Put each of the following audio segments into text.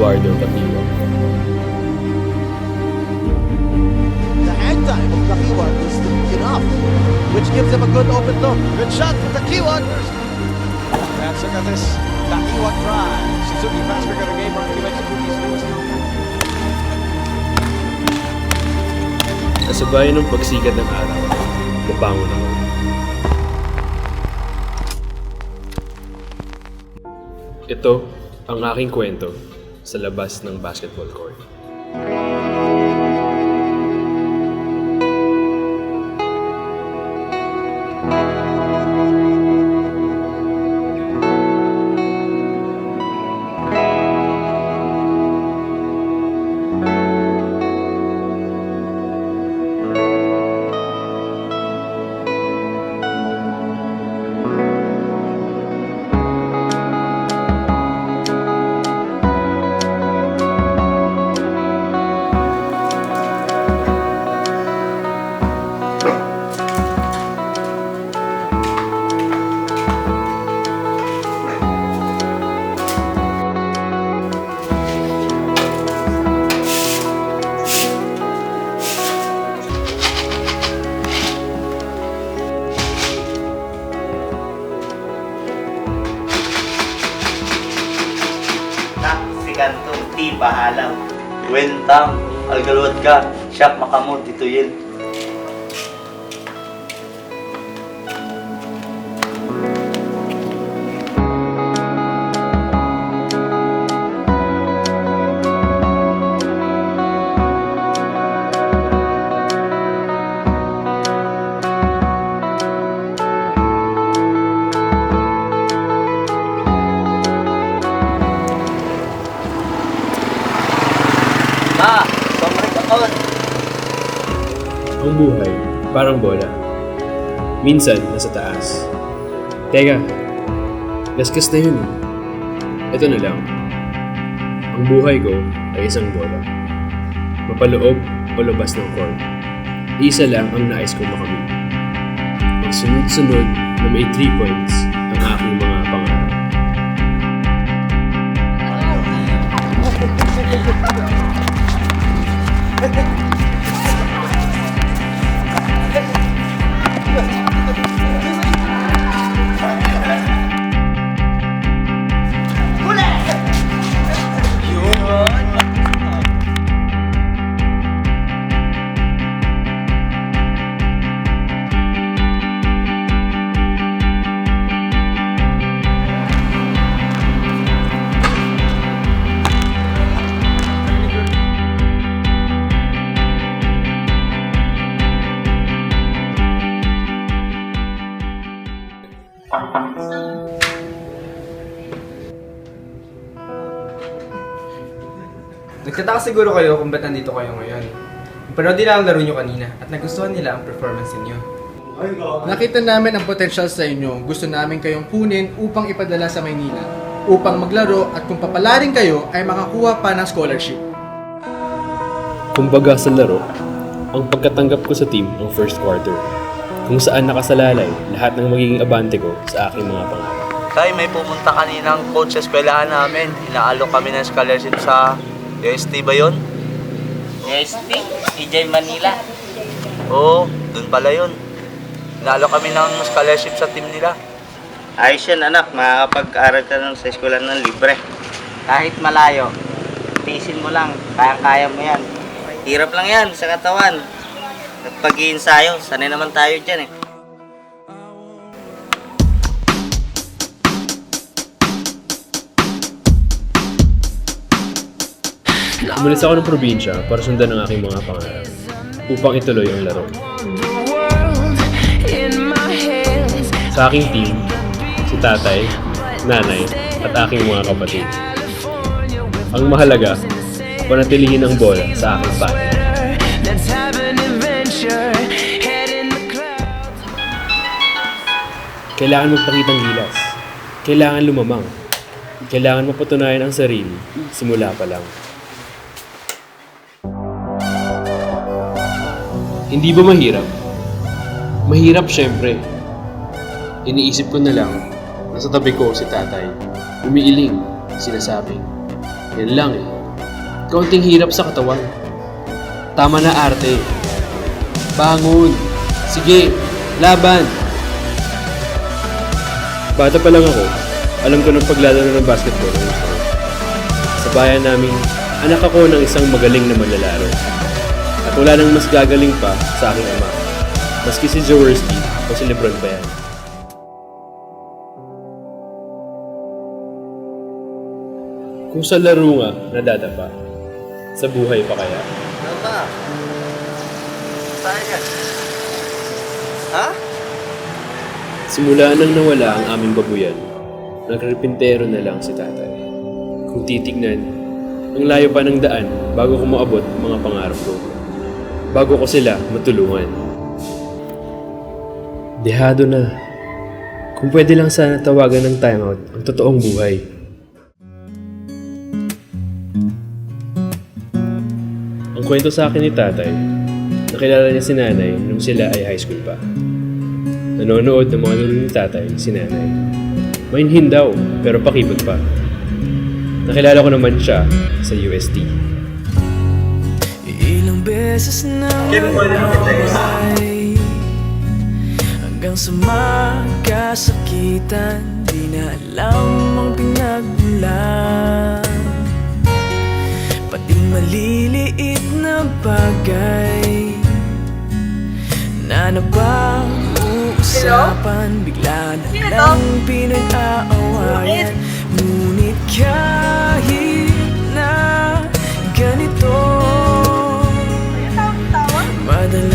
Eduardo Katiwa. The hang time of Takiwa is enough, which gives him a good open look. Good shot for Takiwa. That's look at this. Takiwa drive. Suzuki fast break of the game from Kimechi Kuki's Lewis. Kasabay ng pagsikat ng araw, babangon ako. Ito ang aking kwento sa labas ng basketball court. T. Bahalaw. Wentang, algaluwat ka, siyak makamot, dito Ang buhay, parang bola. Minsan, nasa taas. Teka, gasgas na yun. eh. Ito na lang. Ang buhay ko ay isang bola. Mapaloob o labas ng court. Isa lang ang nais kong makamit. Magsunod-sunod na may 3 points Nagtataka siguro kayo kung ba't nandito kayo ngayon. Pero di lang ang laro nyo kanina at nagustuhan nila ang performance ninyo. Nakita namin ang potential sa inyo. Gusto namin kayong kunin upang ipadala sa Maynila. Upang maglaro at kung papalarin kayo ay makakuha pa ng scholarship. Kumbaga sa laro, ang pagkatanggap ko sa team ang first quarter, kung saan nakasalalay lahat ng magiging abante ko sa aking mga pangarap. Tay, may pumunta kaninang coach sa eskwelahan namin. Inaalok kami ng scholarship sa UST ba yun? UST, EJ Manila. Oo, dun pala yun. Inaalok kami ng scholarship sa team nila. Ayos yan anak, makakapag-aral ka lang sa eskwelahan ng libre. Kahit malayo, tiisin mo lang, kaya-kaya mo yan. Hirap lang yan sa katawan. At pag-iinsayo, sanay naman tayo dyan eh. Umalis ako ng probinsya para sundan ang aking mga pangarap upang ituloy ang laro. Sa aking team, si tatay, nanay, at aking mga kapatid. Ang mahalaga, panatilihin ang bola sa aking paa. Kailangan magpakitang gilas. Kailangan lumamang. Kailangan mapatunayan ang sarili simula pa lang. Hindi ba mahirap? Mahirap syempre. Iniisip ko na lang, nasa tabi ko si tatay. Umiiling, sinasabing, Yan lang eh. Kaunting hirap sa katawan. Tama na arte. Bangon. Sige, laban. Bata pa lang ako, alam ko ng paglalaro ng basketball. Sa bayan namin, anak ako ng isang magaling na manlalaro. At wala nang mas gagaling pa sa aking ama. Maski si Jaworski o si Lebron pa yan. Kung sa laro nga, nadadapa. Sa buhay pa kaya? Ha? Simula nang nawala ang aming babuyan, nagrepintero na lang si tatay. Kung titignan, ang layo pa ng daan bago ko maabot ang mga pangarap ko. Bago ko sila matulungan. Dehado na. Kung pwede lang sana tawagan ng timeout ang totoong buhay. Ang kwento sa akin ni tatay, nakilala niya si nanay nung sila ay high school pa. Nanonood ng mga laro ni tatay, si nanay. Mainhin daw, pero pakipot pa. Nakilala ko naman siya sa UST. Ilang beses na nawaway Hanggang sa magkasakitan Di na alam ang pinagmulan Pati maliliit na bagay Na napag-uusapan Bigla na lang pinag-aawayan. Ngunit kahit na ganito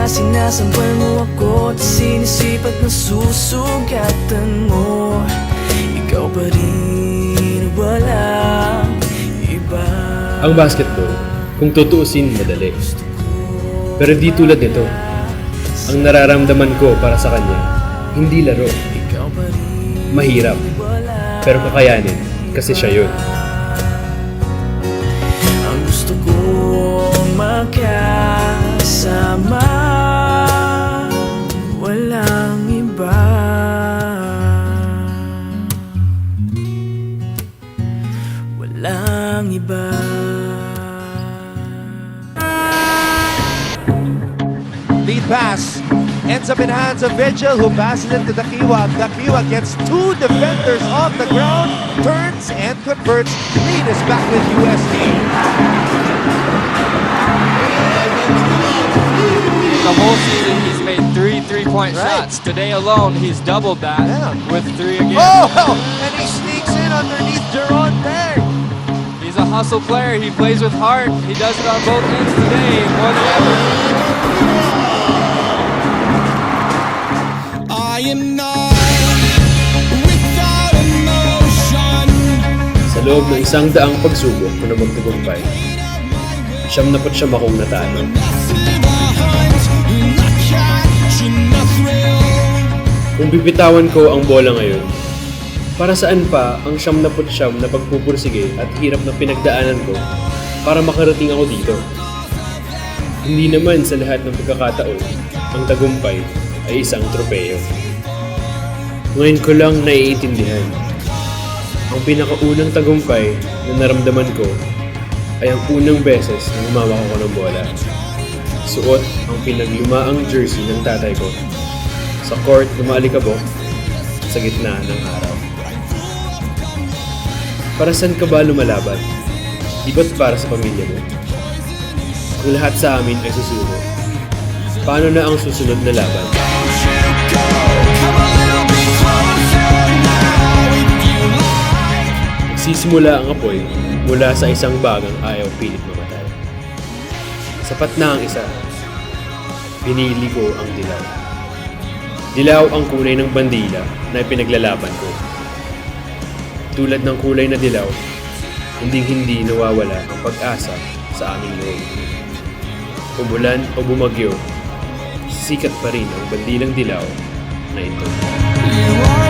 na sinasampal mo ako At sinisipat na susugatan mo Ikaw pa rin wala iba Ang basketball, kung tutuusin, madali. Pero di tulad nito. Ang nararamdaman ko para sa kanya, hindi laro. Mahirap, pero kakayanin kasi siya yun. In hands of Vigil, who passes it to Dakiwa. Dakiwa gets two defenders off the ground, turns and converts. Lead is back with USD. The whole season, he's made three three-point Right. shots. Today alone, he's doubled that Yeah. with three again. Oh, and he sneaks in underneath Jerron Peg. He's a hustle player. He plays with heart. He does it on both ends today more than ever. Am not without emotion Sa loob ng isang daang pagsubok ko na magtagumpay, siyam na siyam akong natalo. Kung bibitawan ko ang bola ngayon, para saan pa ang siyam na siyam na pagpupursige at hirap na pinagdaanan ko para makarating ako dito? Hindi naman sa lahat ng pagkakataon, ang tagumpay ay isang tropeyo. Ngayon ko lang naiintindihan. Ang pinakaunang tagumpay na naramdaman ko ay ang unang beses na humawak ako ng bola. Suot ang pinaglumaang jersey ng tatay ko sa court na maalikabok sa gitna ng araw. Para saan ka ba lumalaban? Di ba't para sa pamilya mo? Kung lahat sa amin ay susuko, paano na ang susunod na laban? Nagsisimula ang apoy mula sa isang bagang ayaw pilit mamatay. Sapat na ang isa. Pinili ko ang dilaw. Dilaw ang kulay ng bandila na ipinaglalaban ko. Tulad ng kulay na dilaw, hindi hindi nawawala ang pag-asa sa aming loob. umulan o bumagyo, sikat pa rin ang bandilang dilaw na ito. You are